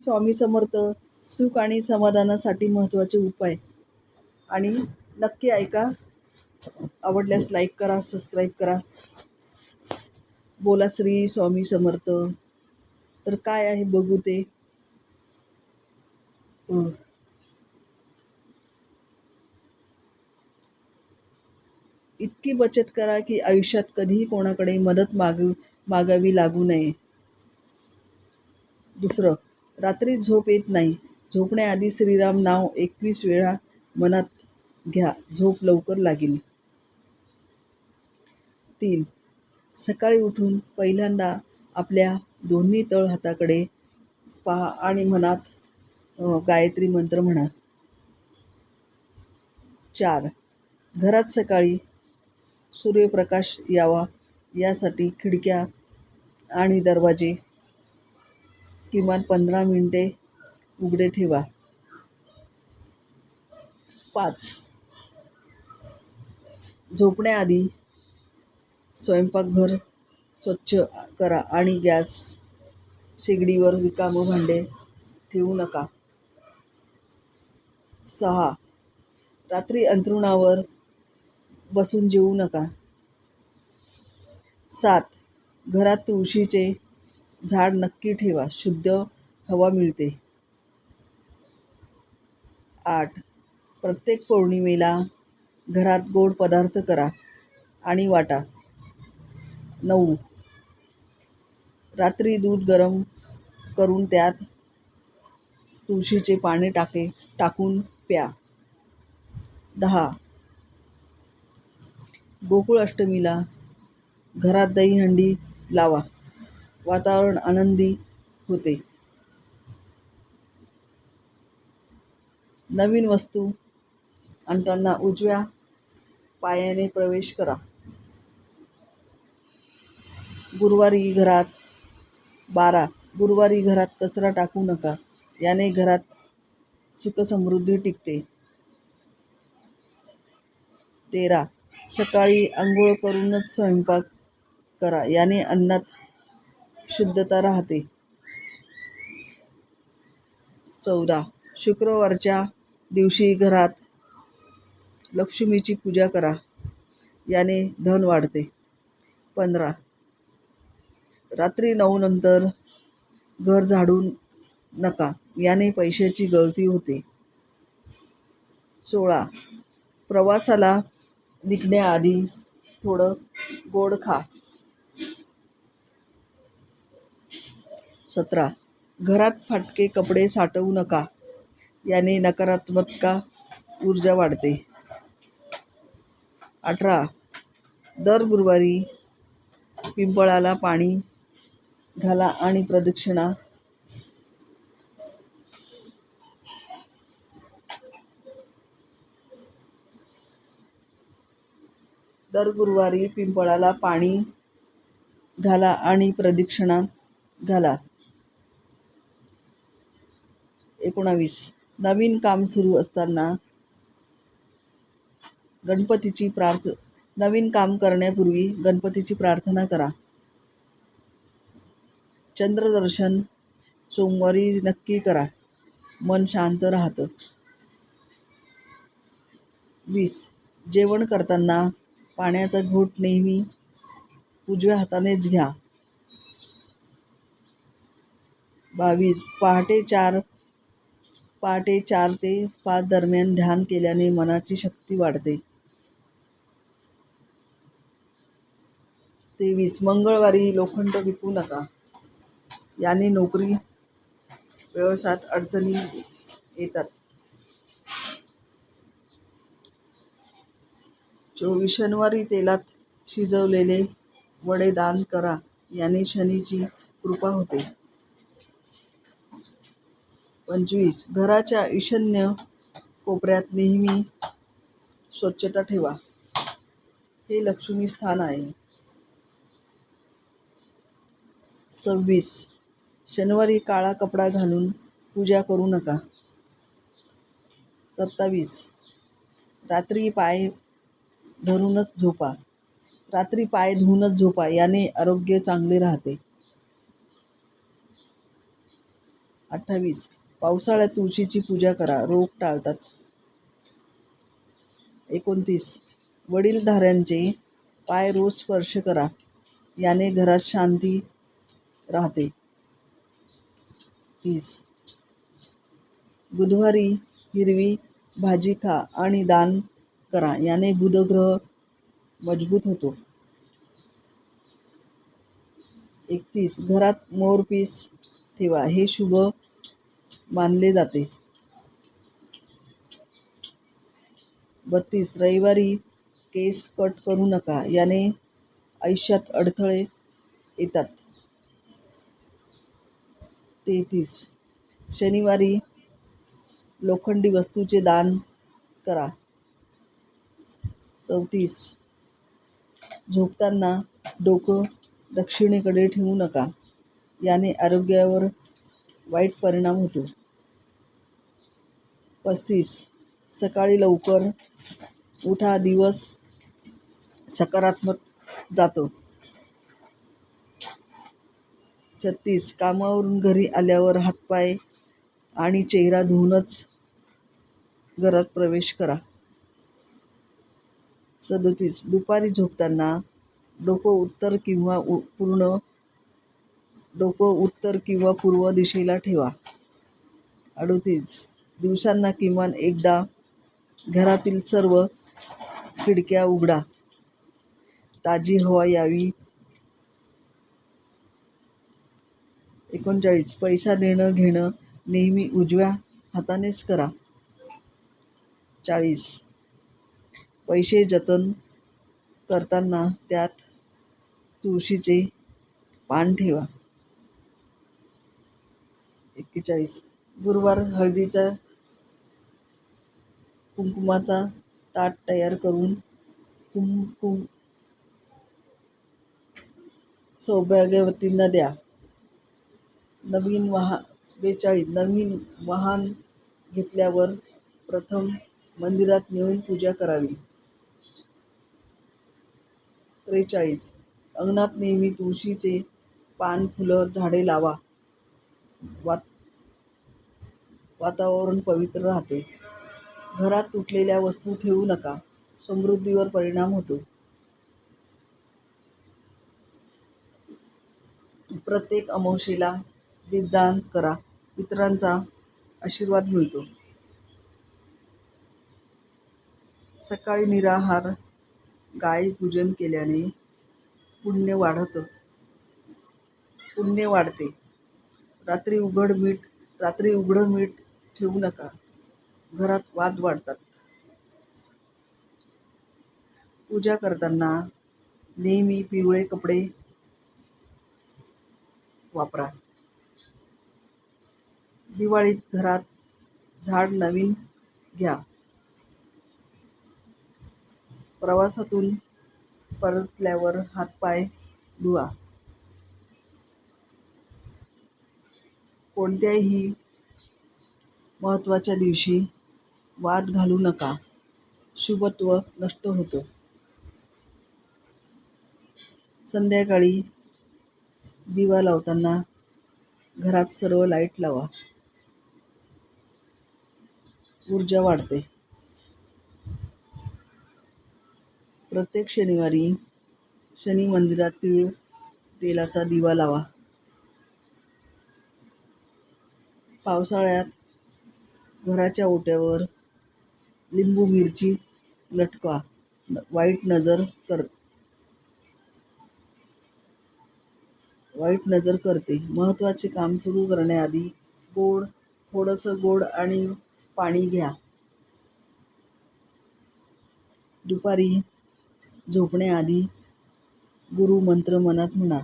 स्वामी समर्थ सुख आणि समाधानासाठी महत्त्वाचे उपाय. आणि नक्की ऐका आवडल्यास लाईक करा सबस्क्राईब करा. बोला श्री स्वामी समर्थ. तर काय आहे बघू ते. इतकी बचत करा की आयुष्यात कधीही कोणाकडे मदत माग मागावी लागू नये. दुसरं रात्री झोप येत नाही. झोपण्याआधी श्रीराम नाव एकवीस वेळा मनात घ्या. झोप लवकर लागेल. तीन. सकाळी उठून पहिल्यांदा आपल्या दोन्ही तळ हाताकडे पहा आणि मनात गायत्री मंत्र म्हणा. चार. घरात सकाळी सूर्यप्रकाश यावा यासाठी खिडक्या आणि दरवाजे किमान पंधरा मिनटे उघडे ठेवा. पाच. झोपण्याआधी स्वयंपाकघर स्वच्छ करा आणि गॅस शेगडीवर रिकामं भांडे ठेवू नका. सहा. रात्री अंथरुणावर बसून जेवू नका. सात. घरात तुळशीचे झाड नक्की ठेवा. शुद्ध हवा मिळते. आठ. प्रत्येक पौर्णिमेला घरात गोड पदार्थ करा आणि वाटा. नऊ. रात्री दूध गरम करून त्यात तुळशीचे पाने टाके टाकून प्या. दहा. गोकुळ अष्टमीला घरात दहीहंडी लावा. वातावरण आनंदी होते. नवीन वस्तू आणताना उजव्या पायाने प्रवेश करा. गुरुवारी घरात बारा. गुरुवारी घरात कचरा टाकू नका. याने घरात सुखसमृद्धी टिकते. तेरा. सकाळी आंघोळ करूनच स्वयंपाक करा. याने अन्नात शुद्धता राहते. चौदा. शुक्रवारच्या दिवशी घरात लक्ष्मीची पूजा करा. याने धन वाढते. पंधरा. रात्री नऊ नंतर घर झाडून नका. याने पैशाची गळती होते. सोळा. प्रवासाला निघण्याआधी थोडं गोड खा. सतरा. घरात फाटके कपडे साठवू नका. याने नकारात्मकता ऊर्जा वाढते. अठरा. दर गुरुवारी पिंपळाला पाणी घाला आणि प्रदक्षिणा दर गुरुवारी पिंपळाला पाणी घाला आणि प्रदक्षिणा घाला. एकोणावीस. नवीन काम सुरू असताना गणपतीची प्रार्थ नवीन काम करण्यापूर्वी गणपतीची प्रार्थना करा. चंद्रदर्शन सोमवारी नक्की करा. मन शांत राहतं. वीस. जेवण करताना पाण्याचा घोट नेहमी उजव्या हातानेच घ्या. बावीस. पहाटे चार पहाटे चार ते पाच दरम्यान ध्यान केल्याने मनाची शक्ती वाढते. तेवीस मंगळवारी लोखंड विकू नका. याने नोकरी व्यवसायात अडचणी येतात. चोवीस शनिवारी तेलात शिजवलेले वडे दान करा. याने शनीची कृपा होते. पंचवीस. घराच्या ईशान्य कोपऱ्यात नेहमी स्वच्छता ठेवा. हे लक्ष्मी स्थान आहे. सव्वीस. शनिवारी काळा कपडा घालून पूजा करू नका. सत्तावीस. रात्री पाय धरूनच झोपा. रात्री पाय धुवूनच झोपा याने आरोग्य चांगले राहते. अठ्ठावीस. पावसाळ्यात तुळशीची पूजा करा. रोग टाळतात. एकोणतीस. वडीलधाऱ्यांचे पाय रोज स्पर्श करा. याने घरात शांती राहते. तीस. बुधवारी हिरवी भाजी खा आणि दान करा. याने बुधग्रह मजबूत होतो. एकतीस. घरात मोरपीस ठेवा. हे शुभ मानले जाते. बत्तीस रविवारी केस कट करू नका याने आयुष्यात अडथळे येतात. तेहतीस शनिवारी लोखंडी वस्तूचे दान करा. चौतीस झोपताना डोकं दक्षिणेकडे ठेवू नका याने आरोग्यावर वाईट परिणाम होतो. पस्तीस. सकाळी लवकर उठा दिवस सकारात्मक जातो. छत्तीस. कामावरून घरी आल्यावर हातपाय आणि चेहरा धुवूनच घरात प्रवेश करा. सदोतीस. दुपारी झोपताना डोकं उत्तर किंवा पूर्ण डोकं उत्तर किंवा पूर्व दिशेला ठेवा. अडोतीस. दिवसांना किमान एकदा घरातील सर्व खिडक्या उघडा. ताजी हवा यावी. एकोणचाळीस. पैसा देणं घेणं नेहमी उजव्या हातानेच करा. चाळीस. पैसे जतन करताना त्यात तुळशीचे पान ठेवा. एक्केचाळीस गुरुवार हळदीचा कुंकुमाचा ताट तयार करून कुंकुम सौभाग्यवतींना द्या. नवीन वाहन बेचाळीस. नवीन वाहन घेतल्यावर प्रथम मंदिरात नेऊन पूजा करावी. त्रेचाळीस. अंगणात नेहमी तुळशीचे पान फुलं झाडे लावा. वात वातावरण पवित्र राहते. घरात तुटलेल्या वस्तू ठेवू नका. समृद्धीवर परिणाम होतो. प्रत्येक अमावशेला दीपदान करा. इतरांचा आशीर्वाद मिळतो. सकाळी निराहार गाय पूजन केल्याने पुण्य वाढतं पुण्य वाढते. रात्री उघड मीठ रात्री उघडं मीठ ठेवू नका. घरात वाद वाढतात. पूजा करताना नेहमी पिवळे कपडे वापरा. दिवाळीत घरात झाड नवीन घ्या. प्रवासातून परतल्यावर हातपाय धुवा. कोणत्याही महत्त्वाच्या दिवशी वाद घालू नका. शुभत्व नष्ट होतं. संध्याकाळी दिवा लावताना घरात सर्व लाइट लावा. ऊर्जा वाढते. प्रत्येक शनिवारी शनी मंदिरात तिळ तेलाचा दिवा लावा. पावसाळ्यात घराच्या ओट्यावर लिंबू मिरची लटका न- वाईट नजर कर वाईट नजर करते. महत्त्वाचे काम सुरू करण्याआधी गोड थोडंसं गोड आणि पाणी घ्या. दुपारी झोपण्याआधी गुरु मंत्र मनात म्हणा.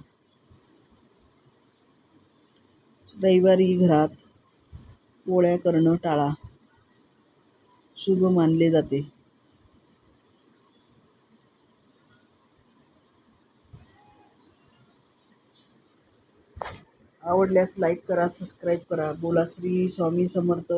रविवारी घरात पोळ्या करणं टाळा. शुभ मानले जाते. आवडल्यास लाईक करा सबस्क्राईब करा. बोला श्री स्वामी समर्थ.